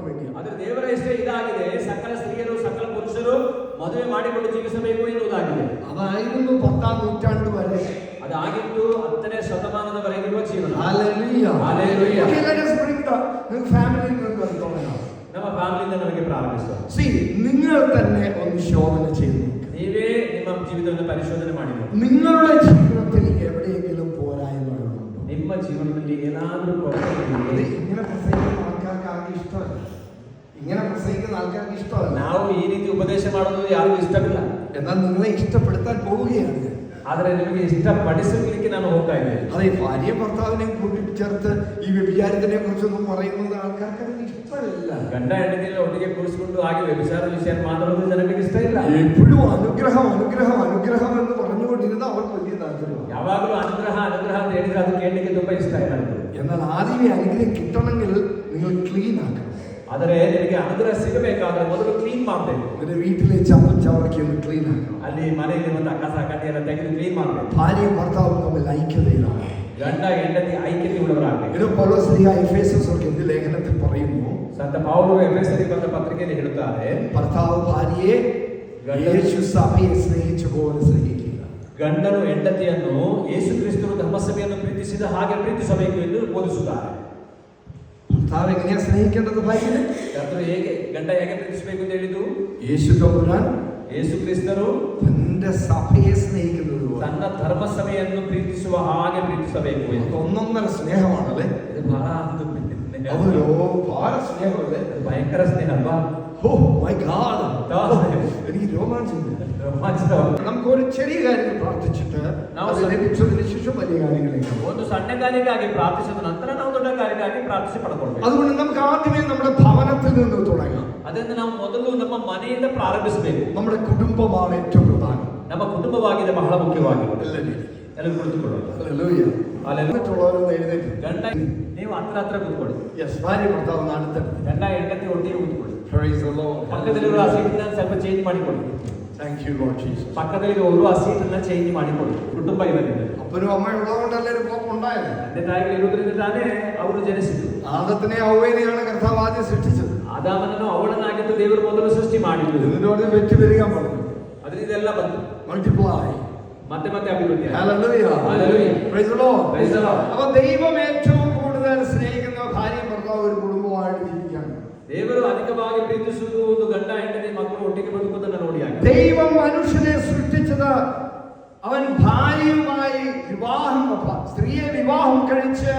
ಮಾಡೋಕ್ വേണ്ടിയാണ് ಆದ್ರೆ ದೇವರ ಇಷ್ಟ ಇದಾಗಿದೆ ಸಕಲ ಸ್ತ್ರೀಯರು ಸಕಲ ಪುರುಷರು ಮದುವೆ ಮಾಡಿಕೊಂಡು ಜೀವಿಸಬೇಕು ಎನ್ನುವುದಾಗಿದೆ അതായിരുന്നു പത്താം നൂറ്റാണ്ട് വരെ ಅದಾಗಿತ್ತು ಹತ್ತನೇ ಶತಮಾನದವರೆಗಿರುವ ಜೀವನ Hallelujah. Hallelujah. Okay, let us bring the- നിങ്ങൾക്ക് ഫാമിലിയിൽ നിന്ന് അത് തുടങ്ങാം ನಮ್ಮ ಫ್ಯಾಮಿಲಿಯಿಂದ ನಮಗೆ ಪ್ರಾರಂಭಿಸುವ സി നിങ്ങൾ തന്നെ ഒന്ന് ശോധന ചെയ്ത് നോക്ക്. ನೀವೇ ನಿಮ್ಮ ಜೀವಿತವನ್ನು ಪರಿಶೋಧನೆ ಮಾಡಿದ್ರು നിങ്ങളുടെ ജീവിതത്തിൽ എവിടെയെങ്കിലും പോരായ്മകളുണ്ടോ ನಿಮ್ಮ ಜೀವನದಲ್ಲಿ ಏನಾದರೂ ಕೊರತೆ അത് ಇದೆಯೇ? ഇങ്ങനെ പ്രസംഗിക്കുന്ന ആൾക്കാർക്ക് ആർക്കും ഇഷ്ടമല്ല ഇങ്ങനെ പ്രസംഗിക്കുന്ന ആൾക്കാർക്ക് ഇഷ്ടമല്ല ನಾವು ಈ ರೀತಿ ಉಪದೇಶ ಮಾಡೋದು ಯಾರಿಗೂ ಇಷ್ಟವಿಲ್ಲ എന്നാൽ നിങ്ങളെ ഇഷ്ടപ്പെടുത്താൻ പോവുകയാണ് ഞാൻ. ಆದರೆ ನಿಮಗೆ ಇಷ್ಟಪಡಿಸಲಿಕ್ಕೆ ನಾನು ಹೋಗ್ತಾ ಇದ್ದೇನೆ അതെ ഭാര്യ ഭർത്താവിനെ കൂട്ടിച്ചേർത്ത് ഈ വ്യഭിചാരത്തിനെ കുറിച്ചൊന്നും പറയുന്നത് ആൾക്കാർക്ക് അതിന് ഇഷ്ടമല്ല ಗಂಡ ಹೆಂಡತಿಯಲ್ಲ ಒಟ್ಟಿಗೆ ಕೂರಿಸಿಕೊಂಡು ಹಾಗೆ ವ್ಯಭಿಚಾರ ವಿಷಯ ಮಾತಾಡೋದು ಜನರಿಗೆ ಇಷ್ಟ ಇಲ್ಲ എപ്പോഴും അനുഗ്രഹം അനുഗ്രഹം അനുഗ്രഹം എന്ന് പറഞ്ഞുകൊണ്ടിരുന്ന അവർക്ക് വലിയ താല്പര്യമാണ് ಯಾವಾಗಲೂ ಅನುಗ್ರಹ ಅನುಗ್ರಹ ಅಂತ ಹೇಳಿದ್ರೆ ಅದು ಕೇಳಲಿಕ್ಕೆ ತುಂಬಾ ಇಷ್ಟ ಇಲ್ಲ ನನಗೆ. എന്നാൽ ആദ്യമേ അനുഗ്രഹം കിട്ടണമെങ്കിൽ നിങ്ങൾ ക്ലീൻ ആക്കണം ಆದರೆ ನಿನಗೆ ಅನುಗ್ರಹ ಸಿಗಬೇಕಾದ್ರೆ ಮೊದಲು ಕ್ಲೀನ್ ಮಾಡಬೇಕು നിന്റെ വീട്ടിലെ ചപ്പും ചവറൊക്കെ ഒന്ന് ക്ലീൻ ആക്കണം ಅಲ್ಲಿ ಮನೆಯಲ್ಲಿರುವಂತಹ ಕಸ ಕಡ್ಡಿ ಎಲ್ಲ ತೆಗೆದು ಕ್ಲೀನ್ ಮಾಡಬೇಕು ഭാര്യയും ഭർത്താവും തമ്മിൽ ഐക്യതയിലാണ് ಗಂಡ ಹೆಂಡತಿ ಐಕ್ಯತೆ ಉಳ್ಳವರಾಗಬೇಕು ഇത് പൗലോസ്ലിഹ എഫേസസർക്ക് എന്ത് ലേഖനത്തിൽ പറയുന്നു ಸಂತ ಪೌಲು ಎಫೆಸರಿಗೆ ಬಂದ ಪತ್ರಿಕೆಯಲ್ಲಿ ಹೇಳುತ್ತಾರೆ ഭർത്താവ് ഭാര്യയെ യേശു സഭയെ സ്നേഹിച്ച പോലെ സ്നേഹിക്കുക ಗಂಡನು ಹೆಂಡತಿಯನ್ನು ಯೇಸು ಕ್ರಿಸ್ತನು ಧರ್ಮಸಭೆಯನ್ನು ಪ್ರೀತಿಸಿದ ಹಾಗೆ ಪ್ರೀತಿಸಬೇಕು ಎಂದು ಬೋಧಿಸುತ್ತಾರೆ ತಾವೇ ಹಿರಿಯ ಸ್ನೇಹಿತರನ್ನು ಬಾಯಿಸಿದೆ ಕರ್ತರು ಹೇಗೆ ಗಂಡ ಹೇಗೆ ಪ್ರೀತಿಸಬೇಕು ಅಂತ ಹೇಳಿದ್ದು ಯೇಸು ತಮ್ಮ ಯೇಸು ಕ್ರಿಸ್ತರು ತನ್ನ ಸಭೆಯೇ ಸ್ನೇಹಿತರು ತನ್ನ ಧರ್ಮ ಸಭೆಯನ್ನು ಪ್ರೀತಿಸುವ ಹಾಗೆ ಪ್ರೀತಿಸಬೇಕು ಒಂದೊಂದರ ಸ್ನೇಹ ಮಾಡಲೆ. ಬಹಳ ಒಂದು ಅವರು ಬಹಳ ಸ್ನೇಹ ಭಯಂಕರ ಸ್ನೇಹ ಅಲ್ವಾ? ಓ ಮೈ ಗಾಡ್ ಈ ಇದೆ. നമുക്ക് ഒരു ചെറിയ കാര്യങ്ങൾ പ്രാർത്ഥിച്ചിട്ട് ನಾವು അത് ಸ್ವಲ್ಪ- ലഭിച്ചതിന് ശേഷം വലിയ കാര്യങ്ങളിലേക്ക് പോകാം. ಒಂದು ಸಣ್ಣ ಕಾರ್ಯಕ್ಕಾಗಿ ಪ್ರಾರ್ಥಿಸಿದ ನಂತರ ನಾವು ದೊಡ್ಡ ಕಾರ್ಯಕ್ಕಾಗಿ ಪ್ರಾರ್ಥಿಸಿ ಪಡ್ಕೊಳ್ಬೇಕು അതുകൊണ്ട് നമുക്ക് ആദ്യമേ നമ്മുടെ ഭവനത്തിൽ നിന്ന് തുടങ്ങാം ಅದರಿಂದ ನಾವು ಮೊದಲು ನಮ್ಮ ಮನೆಯಿಂದ ಪ್ರಾರಂಭಿಸಬೇಕು നമ്മുടെ കുടുംബമാണ് ഏറ്റവും പ്രധാനം ನಮ್ಮ ಕುಟುಂಬವಾಗಿದೆ ಬಹಳ ಮುಖ್ಯವಾಗಿದೆ എല്ലാവരും ಎಲ್ಲರೂ ಕುಳಿತುಕೊಳ್ಳೋಣ Hallelujah. Hallelujah. എന്നിട്ടുള്ളവരൊന്ന് എഴുന്നേറ്റ് ಗಂಡ ನೀವು ಹತ್ರ ಹತ್ರ ಕೂತ್ಕೊಳ್ಳಿ യെസ് ഭാര്യ ഭർത്താവ് അടുത്തടുത്ത് ಗಂಡ ಹೆಂಡತಿ ಒಟ್ಟಿಗೆ ಕೂತ್ಕೊಳ್ಳಿ Praise the Lord. ಪಕ್ಕದಲ್ಲಿರುವ ಆ ಸೀಟನ್ನ ಸ್ವಲ್ಪ ಚೇಂಜ್ ಮಾಡಿಕೊಳ್ಳಿ Thank you, Lord Jesus. ಪಕ್ಕದಲ್ಲಿರುವವರು ಆ ಸೀಟನ್ನ ಚೇಂಜ್ ಮಾಡಿಕೊಳ್ಳಿ ಕುಟುಂಬ ಇರೋದ್ರಿಂದ അപ്പനും അമ്മയും ഉള്ളതുകൊണ്ടല്ലേ ഒരു പോക്ക് ഉണ്ടായത് ತಂದೆ ತಾಯಿಗಳು ಇರುವುದರಿಂದ ತಾನೇ ಅವರು ಜನಿಸಿದ್ರು ആദത്തിനെ ഔവേനെയാണ് കർത്താവ് ആദ്യം സൃഷ്ടിച്ചത് ಆದಾಮನನ್ನು ಅವಳನ್ನಾಗಿದ್ದು ದೇವರು ಮೊದಲು ಸೃಷ್ಟಿ ಮಾಡಿದ್ರು ഇതിനോട് വെറ്റി വരിക പറഞ്ഞു ಅದರಿಂದ ಇದೆಲ್ಲ ಬಂತು മൾട്ടിപ്ലൈ ಮತ್ತೆ ಮತ್ತೆ ಅಭಿವೃದ್ಧಿ ಆಯ್ತು. Hallelujah. Hallelujah. Praise the Lord. Praise the Lord. അപ്പൊ ദൈവം ഏറ്റവും ದೇವರು ಅಧಿಕವಾಗಿ ಪ್ರೀತಿಸುವುದು ಒಂದು ಗಂಡ ಹೆಂಡತಿ ಮಕ್ಕಳು ಒಟ್ಟಿಗೆ ಬದುಕುವುದನ್ನು ನೋಡಿ ಆಗಿದೆ ദൈവം മനുഷ്യനെ സൃഷ്ടിച്ചത് അവൻ ഭാര്യയുമായി വിവാഹം സ്ത്രീയെ വിവാഹം കഴിച്ച്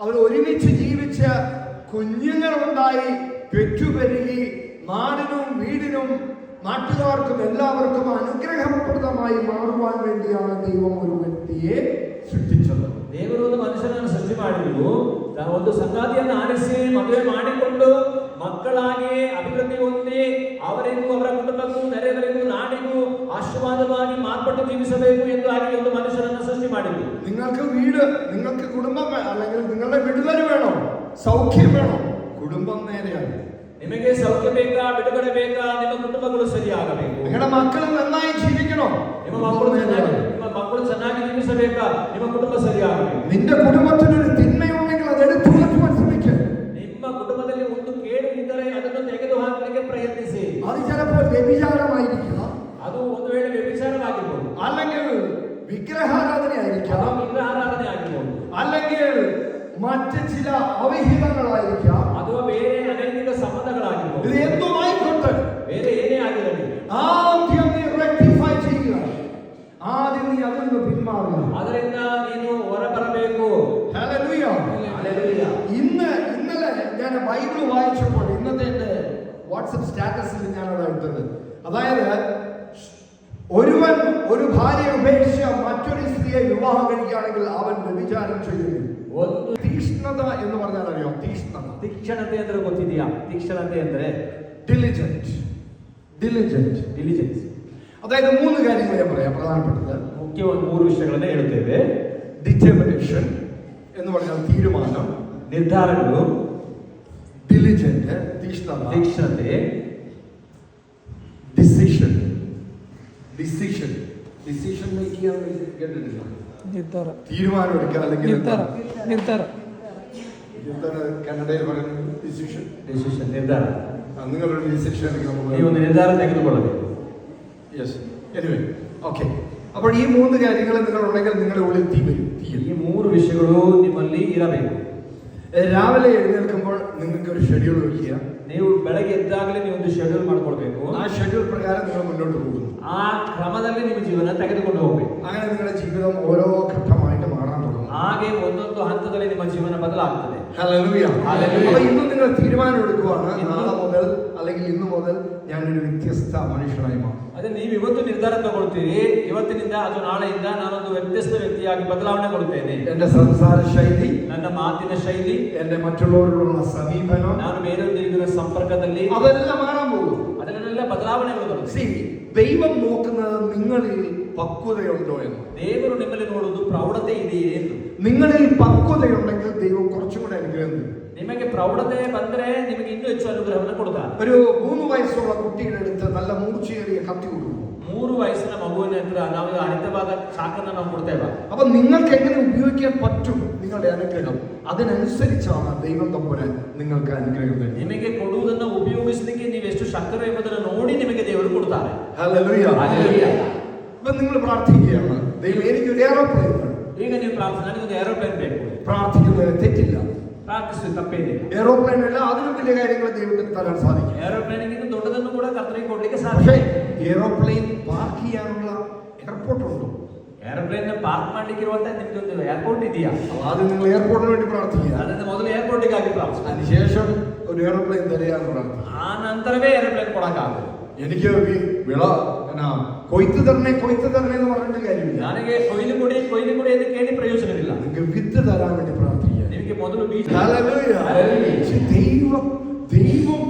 അവർ ഒരുമിച്ച് ജീവിച്ച് കുഞ്ഞുങ്ങളുണ്ടായി പെറ്റുപെരുകി നാടിനും വീടിനും നാട്ടുകാർക്കും എല്ലാവർക്കും അനുഗ്രഹപ്രദമായി മാറുവാൻ വേണ്ടിയാണ് ദൈവം ഒരു വ്യക്തിയെ സൃഷ്ടിച്ചത് ದೇವರು ಒಂದು ಮನುಷ್ಯನನ್ನು ಸೃಷ್ಟಿ ಮಾಡಿದ್ರು ತ- ಒಂದು ಸಂಗಾತಿಯನ್ನು ಆರಿಸಿ ಮದುವೆ ಮಾಡಿಕೊಂಡು ಮಕ್ಕಳಾಗಿ ಅಭಿವೃದ್ಧಿ ಹೊಂದಿ ಅವರಿಗೂ ಅವರ ಕುಟುಂಬಕ್ಕೂ ನೆರೆಯವರಿಗೂ ನಾಡಿಗೂ ಆಶೀರ್ವಾದವಾಗಿ ಮಾರ್ಪಟ್ಟು ಜೀವಿಸಬೇಕು ಎಂದು ಆಗಿ ಒಂದು ಮನುಷ್ಯನನ್ನು ಸೃಷ್ಟಿ ಮಾಡಿದ್ರು നിങ്ങൾക്ക് വീട് നിങ്ങൾക്ക് കുടുംബം വേ- അല്ലെങ്കിൽ നിങ്ങളുടെ വിടുതൽ വേണോ സൗഖ്യം വേണോ കുടുംബം നേരെയാണ് ನಿಮಗೆ ಸೌಖ್ಯ ಬೇಕಾ ಬಿಡುಗಡೆ ಬೇಕಾ ನಿಮ್ಮ ಕುಟುಂಬಗಳು ಸರಿಯಾಗಬೇಕು നിങ്ങളുടെ മക്കൾ നന്നായി ജീവിക്കണോ ನಿಮ್ಮ ಮಕ್ಕಳು ಚೆನ್ನಾಗಿ ನಿಮ್ಮ ಮಕ್ಕಳು ಚೆನ್ನಾಗಿ ಜೀವಿಸಬೇಕಾ ನಿಮ್ಮ ಕುಟುಂಬ ಸರಿಯಾಗಬೇಕು നിന്റെ കുടുംബത്തിന് ഒരു തിന്മയുണ്ടെങ്കിൽ അത് എടുത്തു ಪ್ರಯತ್ನಿಸಿ അത് ചിലപ്പോൾ വ്യഭിചാരമായിരിക്കണം ಅದು ಒಂದು ವೇಳೆ ವ್ಯಭಿಚಾರವಾಗಿರ್ಬೋದು അല്ലെങ്കിൽ വിഗ്രഹാരാധന ആയിരിക്കാം ಅಥವಾ ವಿಗ್ರಹಾರಾಧನೆ ಆಗಿರ್ಬೋದು അല്ലെങ്കിൽ മറ്റ് ചില അവിഹിതങ്ങളായിരിക്കാം ಅಥವಾ ಬೇರೆ ಅನೈತಿಕ ಸಂಬಂಧಗಳಾಗಿರ್ಬೋದು ഇത് എന്തുമായിക്കോട്ടെ വാട്സപ്പ് സ്റ്റാറ്റസിൽ ഞാൻ അത് എടുത്തത് അതായത് ഒരുവൻ ഒരു ഭാര്യയെ ഉപേക്ഷിച്ച് മറ്റൊരു സ്ത്രീയെ വിവാഹം കഴിക്കുകയാണെങ്കിൽ അവൻ വ്യഭിചാരം ചെയ്യുന്നു ಒಂದು തീക്ഷ്ണത എന്ന് പറഞ്ഞാൽ അറിയോ തീക്ഷ്ണത ತೀಕ್ಷಣತೆ ಅಂದ್ರೆ ಗೊತ್ತಿದೆಯಾ ತೀಕ್ಷಣತೆ ಅಂದ್ರೆ ഡിലിജന്റ് ഡിലിജന്റ് ಡಿಲಿಜೆನ್ಸ್ അതായത് മൂന്ന് കാര്യങ്ങൾ ഞാൻ പറയാം പ്രധാനപ്പെട്ടത് ಮುಖ್ಯವಾಗಿ ಮೂರು ವಿಷಯಗಳನ್ನ ಹೇಳುತ್ತೇವೆ ഡിറ്റർമിനേഷൻ എന്ന് പറഞ്ഞാൽ തീരുമാനം ನಿರ್ಧಾರಗಳು diligent തീക്ഷ്ണത ತೀಕ್ಷ್ಣತೆ decision decision decision make ചെയ്യാൻ കേട്ടിട്ടില്ല ನಿರ್ಧಾರ തീരുമാനം എടുക്കുക അല്ലെങ്കിൽ ನಿರ್ಧಾರ ನಿರ್ಧಾರ എന്താണ് കന്നഡയിൽ പറയുന്നത് ഡിസിഷൻ ಡಿಸಿಷನ್ ನಿರ್ಧಾರ ആ, നിങ്ങളൊരു ഡിസിഷൻ എടുക്കണം ನೀವು ಒಂದು ನಿರ್ಧಾರ ತೆಗೆದುಕೊಳ್ಳಬೇಕು യെസ് എനിവേ ഓക്കെ അപ്പോൾ ഈ മൂന്ന് കാര്യങ്ങൾ നിങ്ങളുണ്ടെങ്കിൽ നിങ്ങളുടെ ഉള്ളിൽ തീ വരും തീ ಈ ಮೂರು ವಿಷಯಗಳು ನಿಮ್ಮಲ್ಲಿ ಇರಬೇಕು രാവിലെ എഴുന്നേൽക്കുമ്പോൾ നിങ്ങൾക്ക് ഒരു ഷെഡ്യൂൾ വയ്ക്കുക ನೀವು ಬೆಳಗ್ಗೆ ಎದ್ದಾಗಲೇ ನೀವು ಒಂದು ಶೆಡ್ಯೂಲ್ ಮಾಡ್ಕೊಳ್ಬೇಕು ആ ഷെഡ്യൂൾ പ്രകാരം നിങ്ങൾ മുന്നോട്ട് പോകുന്നു ಆ ಕ್ರಮದಲ್ಲಿ ನಿಮ್ಮ ಜೀವನ ತೆಗೆದುಕೊಂಡು ಹೋಗ್ಬೇಕು അങ്ങനെ നിങ്ങളുടെ ജീവിതം ഓരോ ഘട്ടമായിട്ട് മാറാൻ തുടങ്ങും ಹಾಗೆ ಒಂದೊಂದು ಹಂತದಲ್ಲಿ ನಿಮ್ಮ ಜೀವನ ಬದಲಾಗ್ತದೆ ഹല്ലേലൂയ. ഹല്ലേലൂയ. അപ്പൊ ഇന്ന് നിങ്ങൾ തീരുമാനം എടുക്കുവാണ് ഇന്ന് നാളെ മുതൽ അല്ലെങ്കിൽ ഇന്ന് മുതൽ ഞാനൊരു വ്യത്യസ്ത മനുഷ്യനായി മാറും ಅದೇ ನೀವು ಇವತ್ತು ನಿರ್ಧಾರ ತಗೊಳ್ತೀರಿ ಇವತ್ತಿನಿಂದ ಅದು ನಾಳೆಯಿಂದ ನಾನೊಂದು ವ್ಯತ್ಯಸ್ತ ವ್ಯಕ್ತಿಯಾಗಿ ಬದಲಾವಣೆಗೊಳ್ತೇನೆ എന്റെ സംസാര ശൈലി ನನ್ನ ಮಾತಿನ ಶೈಲಿ എന്റെ മറ്റുള്ളവരോടുള്ള സമീപനം ನಾನು ಬೇರೆಯವರಿಗಿರುವ ಸಂಪರ್ಕದಲ್ಲಿ അതെല്ലാം മാറാൻ പോകും ಅದನ್ನೆಲ್ಲ ಬದಲಾವಣೆಗಳು ಬರುತ್ತೆ See, ദൈവം നോക്കുന്നത് നിങ്ങളിൽ പക്വതയുണ്ടോ എന്ന് ದೇವರು ನಿಮ್ಮಲ್ಲಿ ನೋಡುವುದು ಪ್ರೌಢತೆ ಇದೆಯೇ ಎಂದು നിങ്ങളിൽ പക്വതയുണ്ടെങ്കിൽ ദൈവം കുറച്ചും കൂടെ അനുഗ്രഹം തരും ನಿಮಗೆ ಪ್ರೌಢತೆ ಬಂದ್ರೆ ನಿಮಗೆ ಇನ್ನೂ ಹೆಚ್ಚು ಅನುಗ್ರಹವನ್ನು ಕೊಡ್ತಾರೆ ഒരു മൂന്ന് വയസ്സുള്ള കുട്ടിയുടെ അടുത്ത് നല്ല മൂർച്ചയേറിയ കത്തി കൊടുക്കും ಮೂರು ವಯಸ್ಸಿನ ಮಗುವಿನ ಹತ್ರ ನಾವು ಹರಿತವಾದ ಚಾಕನ್ನ ನಾವು ಕೊಡ್ತೇವೆ അപ്പൊ നിങ്ങൾക്ക് എങ്ങനെ ഉപയോഗിക്കാൻ പറ്റും നിങ്ങളുടെ അനുഗ്രഹം അതിനനുസരിച്ചാണ് ദൈവം തമ്പുരാൻ നിങ്ങൾക്ക് അനുഗ്രഹം തരുന്നത് ನಿಮಗೆ ಕೊಡುವುದನ್ನು ಉಪಯೋಗಿಸಲಿಕ್ಕೆ ನೀವು ಎಷ್ಟು ಶಕ್ತರು ಎಂಬುದನ್ನು ನೋಡಿ ನಿಮಗೆ ದೇವರು ಕೊಡ್ತಾರೆ ഹല്ലേലൂയ. ഹല്ലേലൂയ. അപ്പൊ നിങ്ങൾ പ്രാർത്ഥിക്കുകയാണ് ദൈവം എനിക്ക് ഒരു ഏറോപ്ലെയിൻ വേണം ಈಗ ನೀವು ಪ್ರಾರ್ಥನೆ ನನಗೊಂದು ಏರೋಪ್ಲೇನ್ ಬೇಕು പ്രാർത്ഥിക്കുന്നതിന് തെറ്റില്ല ಪ್ರಾರ್ಥಿಸಿ ತಪ್ಪೇನಿಲ್ಲ എയറോപ്ലെയിൻ അല്ല അതിലും വലിയ കാര്യങ്ങൾ ദൈവത്തിന് തരാൻ സാധിക്കും ಏರೋಪ್ಲೇನ್ಗಿಂತ ದೊಡ್ಡದನ್ನು ಕೂಡ ಕರ್ತರಿಗೆ ಕೊಡ್ಲಿಕ್ಕೆ പക്ഷേ ಸಾಧ್ಯ എയറോപ്ലെയിൻ പാർക്ക് ചെയ്യാനുള്ള എയർപോർട്ട് ഉണ്ടോ ಏರೋಪ್ಲೇನ್ ಪಾರ್ಕ್ ಮಾಡ್ಲಿಕ್ಕೆ ಇರುವಂತ ನಿಮ್ದೊಂದು ಏರ್ಪೋರ್ಟ್ ಇದೆಯಾ അപ്പൊ ആദ്യം നിങ്ങൾ എയർപോർട്ടിന് വേണ്ടി പ്രാർത്ഥിക്കുക ಅದರಿಂದ ಮೊದಲು ಏರ್ಪೋರ್ಟಿಗಾಗಿ ಪ್ರಾರ್ಥನೆ അതിനുശേഷം ഒരു എയറോപ്ലെയിൻ തരികയെന്ന് പ്രാർത്ഥിക്കുക ಆ ನಂತರವೇ ಏರೋಪ್ಲೇನ್ ಕೊಡಕ್ಕಾಗುತ್ತೆ എനിക്ക് വി- വിള എന്നാ കൊയ്ത്ത് തരണേ കൊയ്ത്ത് തരണേ എന്ന് പറഞ്ഞിട്ട് കാര്യമില്ല ನನಗೆ ಕೊಯ್ಲು ಕೊಡಿ ಕೊಯ್ಲು ಕೊಡಿ ಎಂದು ಕೇಳಿ ಪ್ರಯೋಜನವಿಲ್ಲ നിങ്ങൾക്ക് വിത്ത് തരാൻ വേണ്ടി പ്രാർത്ഥിക്കുക ನಿಮಗೆ ಮೊದಲು ಬೀಜ ഹല്ലേലൂയ. ഹല്ലേലൂയ. പക്ഷേ ദൈവം ദൈവം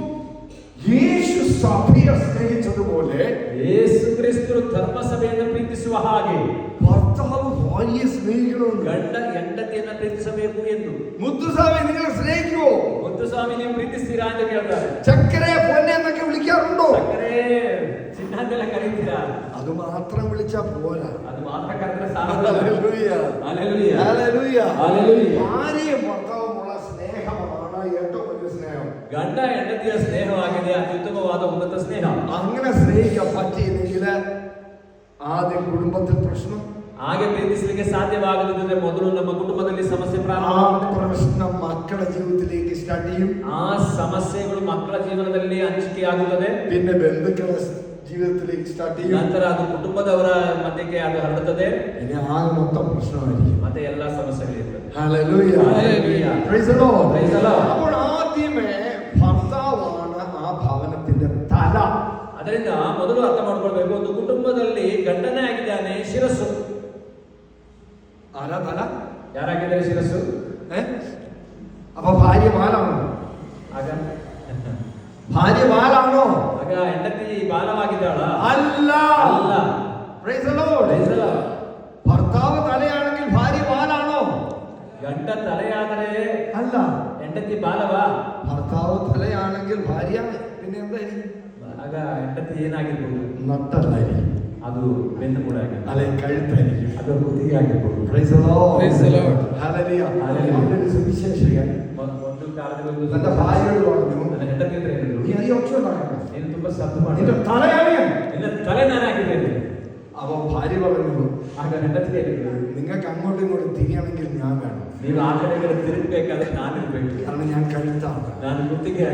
യേശു സഭയെ സ്നേഹിച്ചതുപോലെ ಯೇಸು ಕ್ರಿಸ್ತರು ಧರ್ಮಸಭೆಯನ್ನು ಪ್ರೀತಿಸುವ ಹಾಗೆ ഭർത്താവ് ഭാര്യയെ സ്നേഹിക്കണമെന്ന് ಗಂಡ ಹೆಂಡತಿಯನ್ನ ಪ್ರೀತಿಸಬೇಕು ಎಂದು മുത്തുസ്വാമി നിങ്ങൾ സ്നേഹിക്കുമോ ಮುತ್ತು ಸ್ವಾಮಿ ನೀವು ಪ್ರೀತಿಸ್ತೀರಾ ಅಂತ ಕೇಳ್ತಾರೆ ചക്കരെ പൊന്നെ എന്നൊക്കെ വിളിക്കാറുണ്ടോ ಸಕ್ಕರೆ അത് മാത്രം കരുതുന്ന ഭാര്യയും ഭർത്താവുമുള്ള സ്നേഹമാണ് ഏറ്റവും വലിയ സ്നേഹം. ಗಂಡ ಹೆಂಡತಿಯ ಸ್ನೇಹವಾಗಿದೆ ಅತ್ಯುತ್ತಮವಾದ അങ്ങനെ സ്നേഹിക്കാൻ പറ്റിയില്ലെങ്കിൽ ആദ്യം കുടുംബത്തിൽ പ്രശ്നം. ആകെ ಪ್ರೀತಿಸಲಿಕ್ಕೆ ಸಾಧ್ಯವಾಗದಿದ್ದರೆ ಮೊದಲು ನಮ್ಮ ಕುಟುಂಬದಲ್ಲಿ പ്രശ്നം മക്കളുടെ ജീവിതത്തിലേക്ക് സ്റ്റാർട്ട് ചെയ്യും. ಆ ಸಮಸ್ಯೆಗಳು ಮಕ್ಕಳ ಜೀವನದಲ್ಲಿ പിന്നെ ബന്ധുക്കളെ ജീവിതത്തിലേക്ക് സ്റ്റാർട്ട് ചെയ്യും ನಂತರ ಅದು ಕುಟುಂಬದವರ ಮಧ್ಯಕ್ಕೆ ಅದು ಹರಡುತ್ತದೆ ഇനി ആകെ മൊത്തം പ്രശ്നമായിരിക്കും ಮತ್ತೆ ಎಲ್ಲಾ ಸಮಸ್ಯೆಗಳಿರ್ತದೆ Hallelujah. Hallelujah. Praise the Lord. Praise the Lord. അപ്പോൾ ആദ്യമേ ഭർത്താവാണ് ആ ഭവനത്തിന്റെ തല ಅದರಿಂದ ಮೊದಲು ಅರ್ಥ ಮಾಡ್ಕೊಳ್ಬೇಕು ಒಂದು ಕುಟುಂಬದಲ್ಲಿ ಗಂಡನೇ ಆಗಿದ್ದಾನೆ ಶಿರಸ್ಸು ആരാ തല ಯಾರಾಗಿದ್ದಾರೆ ಶಿರಸ್ಸು ഏ അപ്പൊ ഭാര്യ ബാലാണോ ಏನಾಗಿರ್ಬೋದು നട്ടല്ലായിരിക്കും ಅದು ಬೆನ್ನು ಕೂಡ ಆಗಿರ್ಬೋದು അല്ലെ കഴുത്തായിരിക്കും ಅದು ಕುತ್ತಿಗೆ ಆಗಿರ್ಬೋದು Praise the Lord. Praise the Lord. Hallelujah. Hallelujah. അവനൊരു സുവിശേഷകൻ ಒಂದು ಒಂದು ಕಾಲದಲ್ಲಿ ಒಂದು തന്റെ ഭാര്യയോട് പറഞ്ഞു ನನ್ನ ಹೆಂಡತಿ ಹತ್ರ ಹೇಳಿದ್ರು നീ അധികം ഒച്ച ഉണ്ടാക്കണ്ട ನೀನು ತುಂಬಾ ಸದ್ದು നിന്റെ ಮಾಡಿದ್ರು തലയാണ് ഞാൻ ನಿನ್ನ ತಲೆ ನಾನು ಹಾಕಿದ್ದೇನೆ അപ്പൊ ഭാര്യ പറഞ്ഞു ಆಗ ಹೆಂಡತಿ ಹೇಳಿದ್ರು നിങ്ങൾക്ക് അങ്ങോട്ടും ഇങ്ങോട്ടും തിരിയണമെങ്കിൽ ഞാൻ വേണം ನೀವು ಆ ಕಡೆ ಈ ಕಡೆ ತಿರುಗಬೇಕಾದ್ರೆ ನಾನು ಇರ್ಬೇಕು കാരണം ഞാൻ കഴുത്താണ് ನಾನು ಕುತ್ತಿಗೆ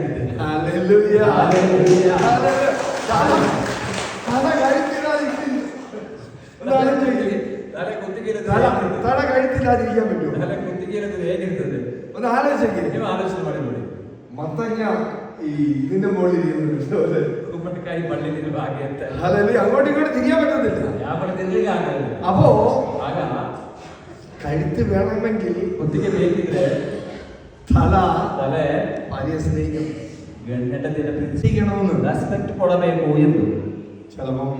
തല കഴുത്തില്ലാതിരിക്കാൻ പറ്റുമോ തല കുത്തിക്കീരത്തിൽ ഏകരുന്നത് ഒന്ന് ആലോചിച്ചെങ്കിൽ ആലോചിച്ച് മണി മണി മത്തങ്ങ ഈ ഇതിന്റെ മുകളിൽ കൈ പള്ളിയിൽ ഭാഗ്യത്തെ അതല്ലേ അങ്ങോട്ടും ഇങ്ങോട്ടും തിരിയാൻ പറ്റത്തില്ല ഞാൻ പറഞ്ഞില്ല അപ്പോ കഴുത്ത് വേണമെങ്കിൽ ഒത്തിരി തല തല ഭാര്യയെ സ്നേഹിക്കണം ಹೆಂಡತಿಯನ್ನು ಪ್ರೀತಿಸಿ സ്നേഹിക്കണമെന്ന് ರೆಸ್ಪೆಕ್ಟ್ ಕೊಡಬೇಕು ಎಂದು ചിലപ്പം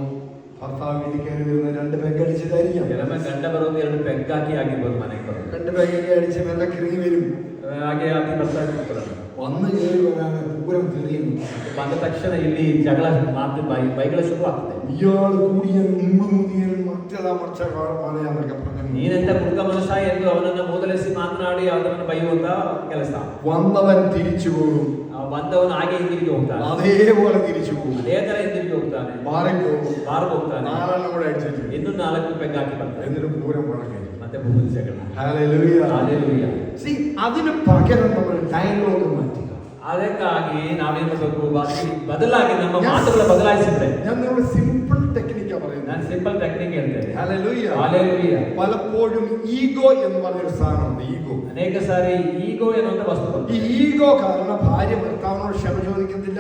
ഭർത്താവ് വീട്ടിൽ കയറി വരുന്ന രണ്ട് പെഗ് അടിച്ചതായിരിക്കാം ಕೆಲವೊಮ್ಮೆ ಗಂಡ ಬರೋದು ಎರಡು ಪೆಗ್ಗಾಕಿ ಆಗಿರ್ಬೋದು ಮನೆಗೆ ಬರೋದು രണ്ട് പെഗൊക്കെ അടിച്ച് മെല്ലെ കിറങ്ങി വരും ಹಾಗೆ ಆಗಿ ಬರ್ತಾ ಇರ್ತಾರೆ വന്ന് കയറി വരാൻ പൂരം തെറിയുന്നു ಬಂದ ತಕ್ಷಣ ಇಲ್ಲಿ ಜಗಳ ಮಾತು ಬೈ ಬೈಗಳ ಶುರು ಆಗ್ತದೆ ഇയാൾ കൂടിയൻ മുമ്പ് മുതിയൻ മറ്റേതാ മറിച്ച മലയാന്നൊക്കെ പറഞ്ഞു ನೀನೆಂತ ಕುಡುಕ ಮನುಷ್ಯ ಎಂದು ಅವನನ್ನ ಮೂದಲಿಸಿ ಮಾತನಾಡಿ ಅವನನ್ನು ಬೈಯುವಂತ ಕೆಲಸ വന്നവൻ തിരിച്ചു പോകും ಅವ ಬಂದವನು ಹಾಗೆ ಹಿಂದಿರುಗಿ ಹೋಗ್ತಾನೆ അതേപോലെ തിരിച്ചു പോകും ಅದೇ ತರ ಹಿಂದಿರುಗಿ ಹೋಗ್ತಾನೆ മാറിപ്പോകും ಮಾರ್ಗ ಹೋಗ್ತಾನೆ നാലെണ്ണം കൂടെ അടിച്ചിട്ട് ಇನ್ನು ನಾಲ್ಕು ಪೆಗ್ ಹಾಕಿ ಬರ್ತಾನೆ എന്നിട്ട് പൂരം മുടക്കി ಮತ್ತೆ ಭೂಮಿ ಜಗಳ Hallelujah. Hallelujah. See, അതിന് പകരം നമ്മൾ ഡയലോഗ് മാറ്റുക ಅದಕ್ಕಾಗಿ ನಾವೇನ್ ಮಾಡಬೇಕು ಬದಲಾಗಿ ನಮ್ಮ ಮಾತುಗಳ ಬದಲಾಯಿಸಿದ್ರೆ ഞാൻ നിങ്ങളോട് ಸಿಂಪಲ್ ಟೆಕ್ನಿಕ್ ಹೇಳ್ತೇನೆ Hallelujah. Hallelujah. പലപ്പോഴും ഈഗോ എന്ന് പറഞ്ഞൊരു സാധനമുണ്ട് ഈഗോ ಅನೇಕ ಸಾರಿ ಈಗೋ ಎನ್ನುವಂತ ವಸ್ತು ഈ ಬರ್ತದೆ. ഈഗോ കാരണം ഭാര്യ ഭർത്താവിനോട് ക്ഷമ ചോദിക്കുന്നില്ല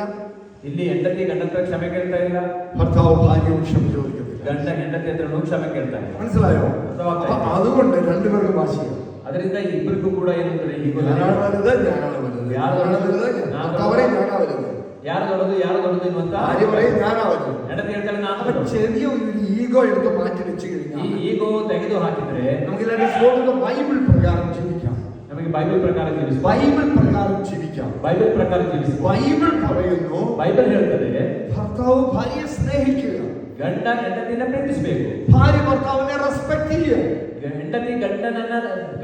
ಇಲ್ಲಿ ಹೆಂಡತಿ ಗಂಡ ಹತ್ರ ಕ್ಷಮೆ ಕೇಳ್ತಾ ಇಲ್ಲ ഭർത്താവ് ഭാര്യയോട് ക്ഷമ ചോദിക്കുന്നില്ല ಗಂಡ ಹೆಂಡತಿ ಹತ್ರನೂ ಕ್ಷಮೆ ಕೇಳ್ತಾ ಇಲ್ಲ മനസ്സിലായോ അർത്ഥമാക്കാം. അപ്പൊ അതുകൊണ്ട് രണ്ടുപേർക്കും വാശിയാണ് ಅದರಿಂದ ಇಬ್ಬರಿಗೂ ಕೂಡ ಏನಂದ್ರೆ ಈಗೋ ഞാനാണ് വലുത് ഞാനാണ് വലുത് ഞാനാണ് വലുത് ഭർത്താവരെ ഞാനാ വലുത് ಯಾರು ದೊಡ್ಡದು ಯಾರು ದೊಡ್ಡದು ಎನ್ನುವಂತ ഭാര്യ പറയും ഞാനാ വലുത് ಹೆಂಡತಿ ಹೇಳ್ತಾಳೆ ನಾನು അപ്പൊ ದೊಡ್ಡದು. ചെറിയ ഒരു ഈഗോ എടുത്ത് മാറ്റി വെച്ച് ಈ കഴിഞ്ഞാൽ ಈಗೋ ತೆಗೆದು ಹಾಕಿದ್ರೆ നമുക്ക് എല്ലാവരും ബൈബിൾ പ്രകാരം ജീവിക്കാം ನಮಗೆ ಬೈಬಲ್ ಪ್ರಕಾರ ಜೀವಿಸ ബൈബിൾ പ്രകാരം ജീവിക്കാം ಬೈಬಲ್ ಪ್ರಕಾರ ಜೀವಿಸ ബൈബിൾ പറയുന്നു ಬೈಬಲ್ ಹೇಳ್ತದೆ ഭർത്താവ് ഭാര്യയെ സ്നേഹിക്കുക ಗಂಡ ಹೆಂಡತಿನ ಪ್ರೀತಿಸಬೇಕು ഭാര്യ ഭർത്താവിനെ റെസ്പെക്ട് ചെയ്യുക ಹೆಂಡತಿ ಗಂಡನನ್ನ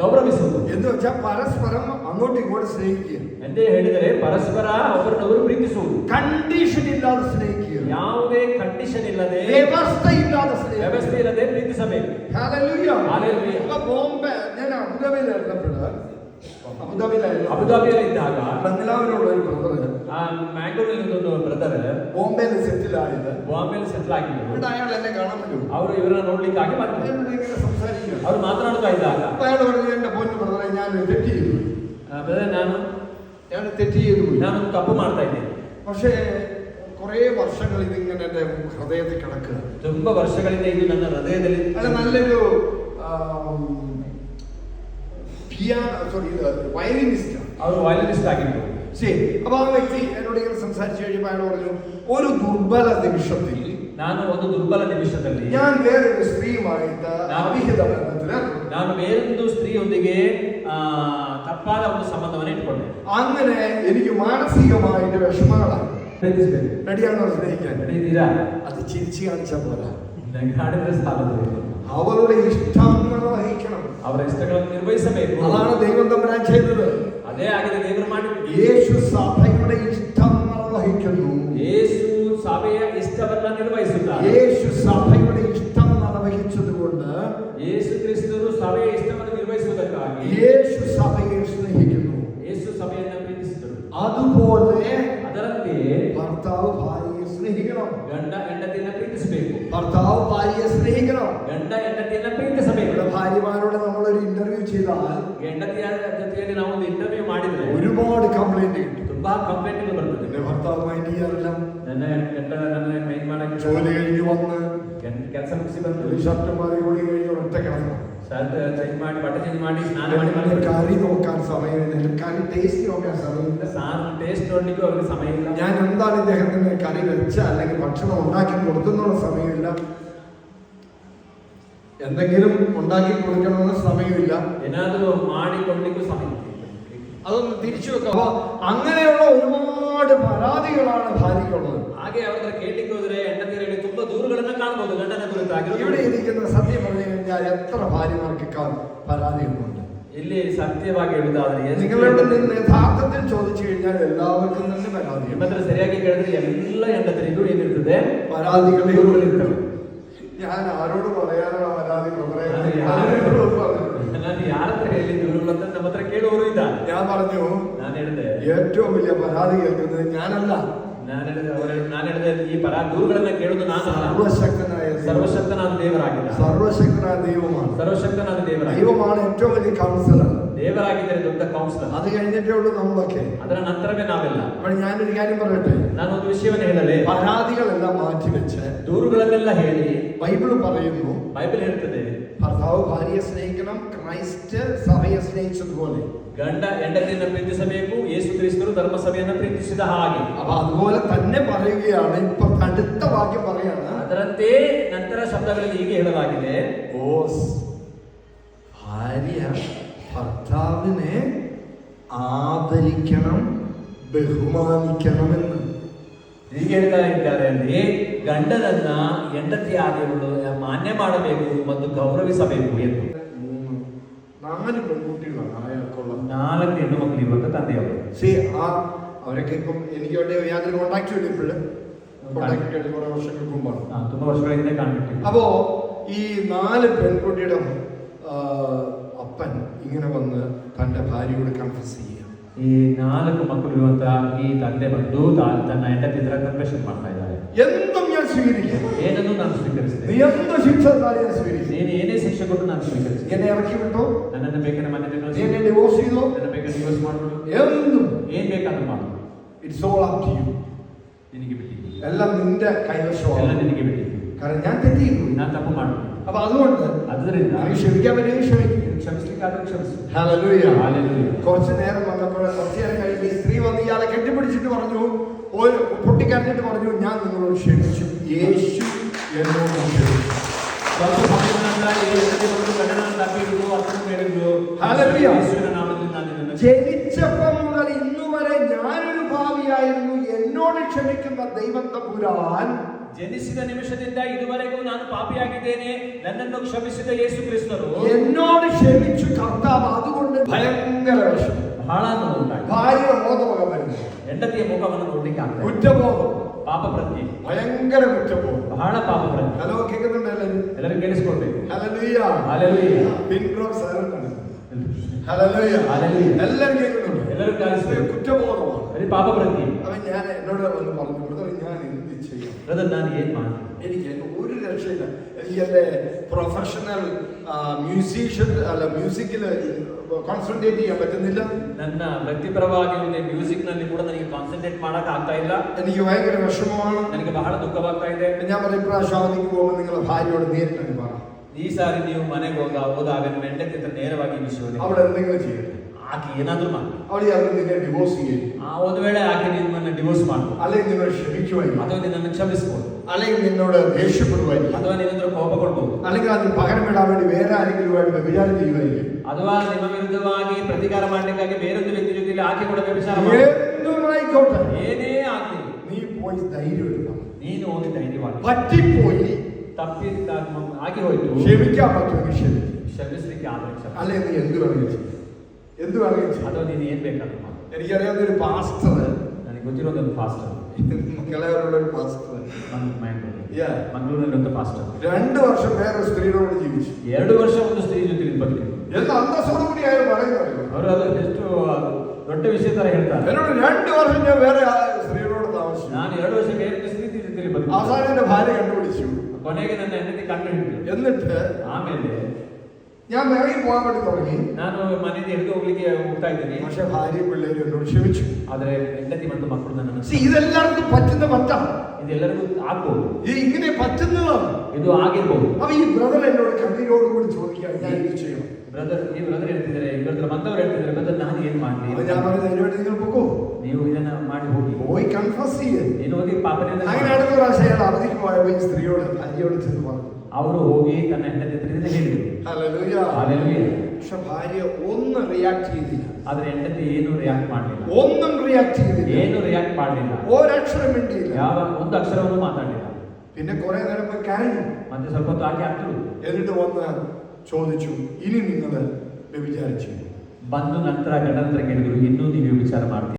ಗೌರವಿಸುವುದು ಎಂದು ವಚ ಪರಸ್ಪರಂ ಅಂಗೋಟಿ ಇಂಗೋಟಿ ಸ್ನೇಹಿಯ ಎಂದೇ ಹೇಳಿದರೆ ಪರಸ್ಪರ ಅವರನ್ನವರು ಪ್ರೀತಿಸುವುದು ಕಂಡೀಷನ್ ಇಲ್ಲದ ಸ್ನೇಹಿಯ ಯಾವುದೇ ಕಂಡೀಷನ್ ಇಲ್ಲದೆ ವ್ಯವಸ್ಥೆ ಇಲ್ಲದ ಸ್ನೇಹ ವ್ಯವಸ್ಥೆ ಇಲ್ಲದೆ ಪ್ರೀತಿಸಬೇಕು ಹಾಲೆಲೂಯಾ ಹಾಲೆಲೂಯಾ ಬಾಂಬೆ ನೇನ ಉದವಿಲ್ಲ അബുദാബിയിലായിരുന്നു ಅಬುದಾಬಿಯಲ್ಲಿ ಇದ್ದಾಗ ബംഗ്ലാവിലുള്ള ഒരു ബ്രദർ ಆ ಮ್ಯಾಂಗ್ಳೂರಿನಲ್ಲಿ ಒಂದು ಬ್ರದರ್ ബോംബെയിൽ സെറ്റിൽ ആയത് ಬಾಂಬೆಯಲ್ಲಿ ಸೆಟ್ಲ್ ಆಗಿದ್ರು ഇവിടെ അയാൾ എന്നെ കാണാൻ പറ്റും ಅವರು ಇವರನ್ನ ನೋಡ್ಲಿಕ್ಕಾಗಿ ಬಂದ್ರು എന്നോട് ഇങ്ങനെ സംസാരിക്കുക ಅವರು ಮಾತನಾಡ್ತಾ ಇದ್ದಾಗ അപ്പൊ അയാൾ പറഞ്ഞു എന്റെ പൊന്നു ബ്രദറെ ഞാൻ തെറ്റ് ചെയ്തു പോയി. ಬ್ರದರ್ ನಾನು ഞാൻ തെറ്റ് ചെയ്തു പോയി ನಾನೊಂದು ತಪ್ಪು ಮಾಡ್ತಾ ಇದ್ದೇನೆ പക്ഷേ കുറെ വർഷങ്ങൾ ഇതിങ്ങനെ എന്റെ ഹൃദയത്തിൽ കിടക്കുക ತುಂಬಾ ವರ್ಷಗಳಿಂದ ಇದು ನನ್ನ ಹೃದಯದಲ್ಲಿ അത് നല്ലൊരു പിയാനോ സോറി വയലിനിസ്റ്റ് ಅವರು ವಯಲಿನಿಸ್ಟ್ ಆಗಿದ್ರು ശരി അപ്പൊ ആ വ്യക്തി എന്നോട് ഇങ്ങനെ സംസാരിച്ചു കഴിയുമ്പോൾ അയാൾ പറഞ്ഞു ഒരു ദുർബല നിമിഷത്തിൽ ನಾನು ಒಂದು ದುರ್ಬಲ ನಿಮಿಷದಲ್ಲಿ ഞാൻ വേറൊരു സ്ത്രീയുമായിട്ട് അവിഹിത ബന്ധത്തില് ನಾನು ಬೇರೊಂದು ಸ್ತ್ರೀಯೊಂದಿಗೆ ಆ, ತಪ್ಪಾದ ಒಂದು ಸಂಬಂಧವನ್ನು ಇಟ್ಕೊಂಡೆ അങ്ങനെ എനിക്ക് മാനസികമായിട്ട് വിഷമങ്ങളായി ಪ್ರೀತಿಸ್ಬೇಕು റെഡിയാണോ സ്നേഹിക്കാൻ ನಡೀತೀರಾ അത് ചിരിച്ചു കാണിച്ച പോലെ ನಂಗೆ ಹಾಡಿದ್ರೆ ಸಾಲದು അവളുടെ ഇഷ്ടം നിർവഹിക്കണം ಅವರ ಇಷ್ಟಗಳನ್ನು ನಿರ್ವಹಿಸಬೇಕು അതാണ് ദൈവം തമ്പുരാൻ ചെയ്തത് ಅದೇ ಆಗಿದೆ ದೇವರು ಮಾಡಿದ್ದು യേശു സഭയുടെ ഇഷ്ടം നിർവഹിക്കുന്നു ಯೇಸು ಸಭೆಯ ಇಷ್ಟವನ್ನ ನಿರ್ವಹಿಸುತ್ತಾರೆ യേശു സഭയുടെ ഇഷ്ടം നിർവഹിച്ചതുകൊണ്ട് ಯೇಸು ಕ್ರಿಸ್ತರು ಸಭೆಯ ಇಷ್ಟವನ್ನು ನಿರ್ವಹಿಸುವುದಕ್ಕಾಗಿ യേശു സഭയെ സ്നേഹിക്കുന്നു ಯೇಸು ಸಭೆಯನ್ನು ಪ್ರೀತಿಸಿದರು അതുപോലെ ಅದರಂತೆಯೇ ഭർത്താവ് ഭാര്യയെ സ്നേഹിക്കണം ಗಂಡ ಹೆಂಡತಿಯನ್ನ ಪ್ರೀತಿಸಬೇಕು ഭർത്താവ് ഭാര്യയെ സ്നേഹിക്കണം ಗಂಡ ಹೆಂಡತಿಯನ್ನ ಪ್ರೀತಿಸಬೇಕು ഇവിടെ ഭാര്യമാരോട് നമ്മളൊരു ഇന്റർവ്യൂ ചെയ്താൽ ಹೆಂಡತಿಯ ಜೊತೆಯಲ್ಲಿ ನಾವು ಒಂದು ಇಂಟರ್ವ್ಯೂ ಮಾಡಿದ್ರೆ ഒരുപാട് കംപ്ലൈന്റ് കിട്ടും ತುಂಬಾ ಕಂಪ್ಲೇಂಟ್ಗಳು ಬರ್ತದೆ എന്റെ ഭർത്താവ് മൈൻഡ് ചെയ്യാറില്ല ನನ್ನ ಗಂಡ ನನ್ನ ಮೈನ್ ಮಾಡಕ್ಕೆ ജോലി കഴിഞ്ഞ് വന്ന് ಕೆಲಸ ಮುಗಿಸಿ ಬಂದು ഒരു ഷർട്ട് മാറി കൂടി കഴിഞ്ഞ് ഒറ്റ കിടക്കണം ಶರ್ಟ್ ಚೇಂಜ್ ಮಾಡಿ ಬಟ್ಟೆ ಚೇಂಜ್ ಮಾಡಿ ಸ್ನಾನ ಮಾಡಿ അതിന്റെ ಮಲಗಿ കറി നോക്കാൻ സമയമില്ല കറി ടേസ്റ്റ് നോക്കാൻ സമയമില്ല ಸಾರು ಟೇಸ್ಟ್ ನೋಡ್ಲಿಕ್ಕೂ ಅವ್ರಿಗೆ ಸಮಯ ಇಲ್ಲ ഞാൻ എന്താണ് ഇദ്ദേഹത്തിന് കറി വെച്ച അല്ലെങ്കിൽ ഭക്ഷണം ഉണ്ടാക്കി കൊടുത്തെന്നുള്ള സമയമില്ല എന്തെങ്കിലും ഉണ്ടാക്കി കൊടുക്കണമെന്ന് സമയമില്ല ಏನಾದರೂ ಮಾಡಿಕೊಡ್ಲಿಕ್ಕೂ ಸಮಯ ಇಲ್ಲ. അതൊന്ന് തിരിച്ചു വെക്കാം അപ്പൊ അങ്ങനെയുള്ള ഒരുപാട് പരാതികളാണ് ഭാര്യയ്ക്കുള്ളത് ಹಾಗೆ ಅವ್ರ ಹತ್ರ ಕೇಳಲಿಕ್ಕೆ ಹೋದ್ರೆ ಹೆಂಡತಿಯರಲ್ಲಿ ತುಂಬಾ ದೂರುಗಳನ್ನ ಕಾಣಬಹುದು ಗಂಡನ ಕುರಿತಾಗಿ ഇവിടെ ഇരിക്കുന്ന സത്യം പറഞ്ഞു കഴിഞ്ഞാൽ എത്ര ഭാര്യമാർക്ക് ക- പരാതികളുണ്ട് ಇಲ್ಲಿ ಸತ್ಯವಾಗಿ ಹೇಳುವುದಾದ್ರೆ ಎಷ್ಟು- നിങ്ങളുടെ നിന്ന് യഥാർത്ഥത്തിൽ ചോദിച്ചു കഴിഞ്ഞാൽ എല്ലാവർക്കും തന്നെ ನಿಮ್ಮ പരാതിയുണ്ട് ಹತ್ರ ಸರಿಯಾಗಿ ಕೇಳಿದ್ರೆ ಎಲ್ಲ ಹೆಂಡತಿರಿಗೂ ಏನಿರ್ತದೆ പരാതികൾ ದೂರುಗಳಿರ್ತವೆ ഞാൻ ആരോട് പറയാനുള്ള പരാതി വളരെ ನಾನು ആരോട് പറഞ്ഞു. ನಾನು ಯಾರ ಹತ್ರ ಹೇಳಿ ದೂರುಗಳು ಅಂತ ನಮ್ಮ ಹತ್ರ ಕೇಳುವವರು ಇದ್ದಾರೆ ഞാൻ പറഞ്ഞു ನಾನು ಹೇಳಿದೆ ഏറ്റവും വലിയ പരാതി കേൾക്കുന്നത് ഞാനല്ല ನಾನು ಹೇಳಿದೆ ಅವರ ನಾನು ಹೇಳಿದೆ ಈ ಪರ ದೂರುಗಳನ್ನ ಕೇಳುವುದು ನಾನು സർവശക്തനായ ദൈവം. ಸರ್ವಶಕ್ತನಾದ ದೇವರಾಗಿದ್ದ സർവശക്തനായ ദൈവമാണ് ಸರ್ವಶಕ್ತನಾದ ದೇವರಾಗಿ ദൈവമാണ് ഏറ്റവും വലിയ കൗൺസിലർ ದೇವರಾಗಿದ್ದರೆ ದೊಡ್ಡ ಕೌನ್ಸಿಲರ್ അത് കഴിഞ്ഞിട്ടേ ഉള്ളൂ നമ്മളൊക്കെ ಅದರ ನಂತರವೇ ನಾವೆಲ್ಲ അപ്പോൾ ഞാനൊരു കാര്യം പറയട്ടെ ನಾನು ಒಂದು ವಿಷಯವನ್ನು ಹೇಳಲೆ പരാതികളെല്ലാം മാറ്റിവെച്ച് ದೂರುಗಳನ್ನೆಲ್ಲ ಹೇಳಿ ബൈബിൾ പറയുന്നു ಬೈಬಲ್ ಹೇಳ್ತದೆ ഭർത്താവ് ഭാര്യയെ സ്നേഹിക്കണം ക്രൈസ്റ്റ് സഭയെ സ്നേഹിച്ചതുപോലെ ಗಂಡ ಹೆಂಡತಿಯನ್ನು ಪ್ರೀತಿಸಬೇಕು ಯೇಸು ಕ್ರಿಸ್ತರು ಧರ್ಮಸಭೆಯನ್ನು ಪ್ರೀತಿಸಿದ ಹಾಗೆ അപ്പൊ അതുപോലെ തന്നെ പറയുകയാണ് ഇപ്പൊ അടുത്ത വാക്യം പറയാണ് ಅದರಂತೆ ನಂತರ ಶಬ್ದಗಳಲ್ಲಿ ಹೀಗೆ ಹೇಳಲಾಗಿದೆ ബോസ് ഭാര്യ ഭർത്താവിനെ ആദരിക്കണം ബഹുമാനിക്കണമെന്ന് ಹೀಗೆ ಹೇಳ್ತಾ ಇದ್ದಾರೆ ಅಲ್ಲಿ ಗಂಡನನ್ನ ಹೆಂಡತಿಯಾಗಿರುವುದು ಮಾನ್ಯ ಮಾಡಬೇಕು ಮತ್ತು ಗೌರವಿಸಬೇಕು ಎಂದು മൂന്ന് നാല് പെൺകുട്ടികളാണ് അയാൾക്കുള്ള ನಾಲ್ಕು ಹೆಣ್ಣು ಮಕ್ಕಳು ಇರುವಂತ ತಂದೆಯವರು See, ആ അവരൊക്കെ ഇപ്പം എനിക്ക് വേണ്ടി യാതൊരു കോണ്ടാക്റ്റും ഇല്ല ഇപ്പോഴും കോണ്ടാക്ട് കഴിഞ്ഞ കുറെ വർഷങ്ങൾക്ക് മുമ്പാണ് ಆ, ತುಂಬಾ ವರ್ಷಗಳ ಹಿಂದೆ ಕಾಣ್ಬಿಟ್ಟಿವಿ അപ്പോ ഈ നാല് പെൺകുട്ടിയുടെ ആ, അപ്പൻ ഇങ്ങനെ വന്ന് തന്റെ ഭാര്യയോട് കൺഫസ് ചെയ്യുക ಈ ನಾಲ್ಕು ಮಕ್ಕಳು ಇರುವಂತಹ ಈ ತಂದೆ ಬಂದು ತಾ- ತನ್ನ ಹೆಂಡತಿ ಹತ್ರ ಕನ್ಫೆಷನ್ ಮಾಡ್ತಾ ಇದ್ದಾರೆ എന്തും ഞാൻ സ്വീകരിക്കാം ಏನನ್ನು ನಾನು നീ ಸ್ವೀಕರಿಸಿದೆ എന്ത് ശിക്ഷ തന്നാലും ഞാൻ സ്വീകരിക്കും ನೀನು ಏನೇ ಶಿಕ್ಷೆ ಕೊಟ್ಟು ನಾನು ಸ್ವೀಕರಿಸಿದೆ എന്നെ ഇറക്കി വിട്ടോ ನನ್ನನ್ನು ಬೇಕಾದ್ರೆ ಮನೆ നീ ಕಳಿಸಿ എന്നെ ഡിവോഴ്സ് ചെയ്തോ ನನ್ನ ಬೇಕಾದ್ರೆ ಡಿವೋರ್ಸ್ ಮಾಡ್ಬಿಡು എന്തും ಏನ್ ಬೇಕಾದ್ರೂ ಮಾಡು it's all up to you ನಿನಗೆ ಬಿಟ್ಟಿದ್ದೀನಿ എല്ലാം നിന്റെ ಎಲ್ಲ കൈവശമാണ് ನಿನಗೆ ಬಿಟ್ಟಿದ್ದೀನಿ കാരണം ഞാൻ തെറ്റിയിരുന്നു ನಾನು ತಪ್ಪು ಮಾಡ್ತೀನಿ അപ്പൊ അതുകൊണ്ട് ക്ഷമിക്കാൻ പറ്റുമെങ്കിൽ ക്ഷമിക്കുക ക്ഷമിച്ചിരിക്കാതെ ക്ഷമിച്ചു. കുറച്ച് നേരം വന്നപ്പോൾ കുറച്ച് നേരം കഴിഞ്ഞ് സ്ത്രീ വന്ന് ഇയാളെ കെട്ടിപ്പിടിച്ചിട്ട് പറഞ്ഞു ഒരു പൊട്ടിക്കരഞ്ഞിട്ട് പറഞ്ഞു ഞാൻ നിങ്ങളോട് ക്ഷമിച്ചു. യേശു എന്നോട് ക്ഷമിച്ചു. ജനിച്ചപ്പം മുതൽ ഇന്നുവരെ ഞാനൊരു ഭാവിയായിരുന്നു. എന്നോട് ക്ഷമിക്കുന്ന ദൈവത്തെ പുരാൻ ಜನಿಸಿದ ನಿಮಿಷದಿಂದ ಇದುವರೆಗೂ ನಾನು ಪಾಪಿಯಾಗಿದ್ದೇನೆ ನನ್ನನ್ನು ಕ್ಷಮಿಸಿದ ಯೇಸು ಕ್ರಿಸ್ತರು എന്നോട് ക്ഷമിച്ചു കർത്താവ് അതുകൊണ്ട് ഭയങ്കര വിഷം ಬಹಳ ನೋವುಂಟಾಗಿ ഭാര്യ ബോധമുള്ള മനുഷ്യൻ ಹೆಂಡತಿಯ ಮುಖವನ್ನು ನೋಡ್ಲಿಕ್ಕೆ ಆಗ್ತದೆ കുറ്റബോധം ಪಾಪ ಪ್ರಜ್ಞೆ ഭയങ്കര കുറ്റബോധം ಬಹಳ പാಪ ಪ್ರಜ್ಞೆ ഹലോ കേൾക്കുന്നുണ്ടല്ലോ ಎಲ್ಲರೂ ಕೇಳಿಸ್ಕೊಳ್ಬೇಕು ഹലലുയ്യ Hallelujah. പിൻഡ്രോപ്പ് സൈലന്റ് ആണ് ഹലലുയ്യ Hallelujah. എല്ലാവരും കേൾക്കുന്നുണ്ട് കുറ്റബോധമാണ് ಬರೀ ಪಾಪ ಪ್ರಜ್ಞೆ അവൻ ഞാൻ എന്നോട് വന്ന് പറഞ്ഞു "ബ്രദർ, ഞാൻ എന്ത് ചെയ്യും ಬ್ರದರ್ ನಾನು ಏನ್ ಮಾಡ್ತೀನಿ എനിക്ക് അതിന് ഒരു രക്ഷയില്ല എനിക്ക് എൻ്റെ പ്രൊഫഷണൽ മ്യൂസീഷ്യൻ അല്ല മ്യൂസിക്കിൽ കോൺസെൻട്രേറ്റ് ചെയ്യാൻ പറ്റുന്നില്ല ನನ್ನ ವೃತ್ತಿಪರವಾಗಿ ಒಂದು ಮ್ಯೂಸಿಕ್ ನಲ್ಲಿ ಕೂಡ ನನಗೆ ಕಾನ್ಸಂಟ್ರೇಟ್ ಮಾಡಕ್ ಆಗ್ತಾ ಇಲ್ಲ എനിക്ക് ഭയങ്കര വിഷമമാണ് ನನಗೆ ಬಹಳ ದುಃಖವಾಗ್ತಾ ಇದೆ ഞാൻ പറയും ഇപ്രാവശ്യം അവധിക്ക് പോകുമ്പോൾ നിങ്ങളെ ഭാര്യയോട് നേരിട്ട് പറ ಈ ಸಾರಿ ನೀವು ಮನೆಗೆ ಹೋಗ ಹೋದಾಗ ನಿಮ್ಮ ಹೆಂಡತಿ ಹತ್ರ ನೇರವಾಗಿ ಈ ವಿಷಯವನ್ನು അവിടെ എന്തെങ്കിലും ചെയ്യട്ടെ ಆಕೆ ಏನಾದ್ರೂ ಮಾಡಿ അവിടെ അവർ നിന്നെ ഡിവോഴ്സ് ചെയ്യും ಆ ಒಂದು ವೇಳೆ ಆಕೆ ನಿಮ್ಮನ್ನ ಡಿವೋರ್ಸ್ ಮಾಡ್ಬೋದು അല്ലെങ്കിൽ നിങ്ങൾ ക്ഷമിക്കുമായിരിക്കും ಅಥವಾ ನಿನ್ನನ್ನು ಕ್ಷಮಿಸ್ಬೋದು അല്ലെങ്കിൽ നിന്നോട് ദേഷ്യപ്പെടുമായിരിക്കും ಅಥವಾ ನಿನ್ನ ಹತ್ರ ಕೋಪ ಕೊಡ್ಬೋದು അല്ലെങ്കിൽ അതിന് പകരം വിടാൻ വേണ്ടി വേറെ ആരെങ്കിലുമായിട്ട് വിചാരം ചെയ്യുമായിരിക്കും ಅಥವಾ ನಿಮ್ಮ ವಿರುದ್ಧವಾಗಿ ಪ್ರತಿಕಾರ ಮಾಡ್ಲಿಕ್ಕಾಗಿ ಬೇರೊಂದು ವ್ಯಕ್ತಿ ಜೊತೆಲಿ ಆಕೆ ಕೂಡ ವ್ಯಭಿಚಾರ ಮಾಡ್ಬೋದು. എന്തുമായിക്കോട്ടെ ಏನೇ ಆಗ್ಲಿ നീ പോയി ധൈര്യം എടുക്കണം ನೀನು ಹೋಗಿ ಧೈರ್ಯವಾಗಿ പറ്റിപ്പോയി ತಪ್ಪಿದ್ದ ಆಗಿ ಹೋಯ್ತು ക്ഷമിക്കാൻ പറ്റുമെങ്കിൽ ക്ഷമിക്കും ಕ್ಷಮಿಸ್ಲಿಕ್ಕೆ ಆದ್ರೆ ಕ್ಷಮಿಸು. അല്ലെങ്കിൽ നീ എന്ത് വേണമെങ്കിലും ചെയ്യും എന്ത് വേണമെങ്കിലും ചെയ്യും ಅಥವಾ ನೀನು ಏನ್ ಬೇಕಾದ್ರೂ ಮಾಡು എനിക്കറിയാവുന്ന ഒരു പാസ്റ്റർ ನನಗೆ ಗೊತ್ತಿರೋದೊಂದು ಫಾಸ್ಟರ್ മംഗളൂരുള്ള ഒരു പാസ്റ്റർ ನನ್ನ ಮೈಂಡ್ Yeah. ಮಂಗಳೂರಿನಲ್ಲಿ ಒಂದು ಫಾಸ್ಟರ್ രണ്ട് വർഷം വേറെ സ്ത്രീയോട് ജീവിച്ചു ಎರಡು ವರ್ಷ ಒಂದು ಸ್ತ್ರೀ ಜೊತೆ ಬದುಕಿದ್ರು എന്ത് അന്തസ്സോടു കൂടി അയാൾ പറയുന്നത് ಅವರು ಅದು ಎಷ್ಟು ದೊಡ್ಡ ವಿಷಯ ತರ ಹೇಳ್ತಾರೆ എന്നോട് രണ്ട് വർഷം ഞാൻ വേറെ ആ സ്ത്രീയോട് താമസിച്ചു ನಾನು ಎರಡು ವರ್ಷ ಬೇರೆ ಸ್ತ್ರೀ ಜೊತೆ ಬದುಕಿದ್ರು അവസാനം എന്റെ ഭാര്യ കണ്ടുപിടിച്ചു ಕೊನೆಗೆ ನನ್ನ ಹೆಂಡತಿ ಕಂಡು ಹಿಡಿದ್ರು എന്നിട്ട് ಆಮೇಲೆ ഞാൻ വേണമെങ്കിൽ പോകാൻ വേണ്ടി തുടങ്ങി ನಾನು ಮನೆಯಿಂದ ಹಿಡಿದು ಹೋಗ್ಲಿಕ್ಕೆ ಹೋಗ್ತಾ ಇದ್ದೀನಿ പക്ഷെ ഭാര്യയും പിള്ളേരും എന്നോട് ക്ഷമിച്ചു ಆದ್ರೆ ಹೆಂಡತಿ ಮತ್ತು ಮಕ್ಕಳು ನನ್ನನ್ನು See, ഇതെല്ലാവർക്കും പറ്റുന്ന പറ്റാണ് ಇದೆಲ್ಲರಿಗೂ ಆಗ್ಬೋದು ഇത് ഇങ്ങനെ പറ്റുന്നതാണ് ಇದು ಆಗಿರ್ಬೋದು അപ്പൊ ഈ ബ്രദർ എന്നോട് കണ്ണീരോട് കൂടി ചോദിക്കുകയാണ് ഞാൻ ഇത് ചെയ്യണം ಬ್ರದರ್ ಈ ಬ್ರದರ್ ಹೇಳ್ತಿದ್ದಾರೆ ಇಬ್ಬರ ಬಂದವರು ಹೇಳ್ತಿದ್ದಾರೆ ಬ್ರದರ್ ನಾನು ಏನ್ അപ്പൊ ಮಾಡ್ಲಿ ഞാൻ പറഞ്ഞു ധൈര്യമായിട്ട് നിങ്ങൾ പോകോ ನೀವು ಇದನ್ನ ಮಾಡಿ ಹೋಗಿ പോയി കൺഫസ് ചെയ്യേ ನೀನು ಹೋಗಿ ಪಾಪನೇ അങ്ങനെ അടുത്ത പ്രാവശ്യം അയാൾ അവധിക്ക് പോയപ്പോ ഈ സ്ത്രീയോട് ഭാര്യയോട് ചെന്ന് പറഞ്ഞു ಅವರು ಹೋಗಿ ತನ್ನ ಹೆಂಡತಿ ಹತ್ರ ಇದನ್ನ ಹೇಳಿದ್ರು ഹല്ലേലൂയ. Hallelujah. പക്ഷെ ഭാര്യ ഒന്നും റിയാക്ട് ചെയ്തില്ല ಆದ್ರೆ ಹೆಂಡತಿ ಏನು ರಿಯಾಕ್ಟ್ ಮಾಡಲಿಲ್ಲ ഒന്നും റിയാക്ട് ചെയ്തില്ല ಏನು ರಿಯಾಕ್ಟ್ ಮಾಡಲಿಲ್ಲ ഒരക്ഷരം മിണ്ടിയില്ല ಯಾವ ಒಂದು ಅಕ್ಷರವನ್ನು ಮಾತಾಡಲಿಲ್ಲ പിന്നെ കുറെ നേരം പോയി കരഞ്ഞു ಮತ್ತೆ ಸ್ವಲ್ಪ ಹೊತ್ತು ಆಕೆ ಆಗ್ತಳು എന്നിട്ട് വന്ന് ചോദിച്ചു ഇനി നിങ്ങൾ വ്യഭിചാരം ചെയ്യും ಬಂದು ನಂತರ ಗಂಡನ ಹತ್ರ ಕೇಳಿದ್ರು ಇನ್ನೂ ನೀವು ವಿಚಾರ ಮಾಡ್ತೀವಿ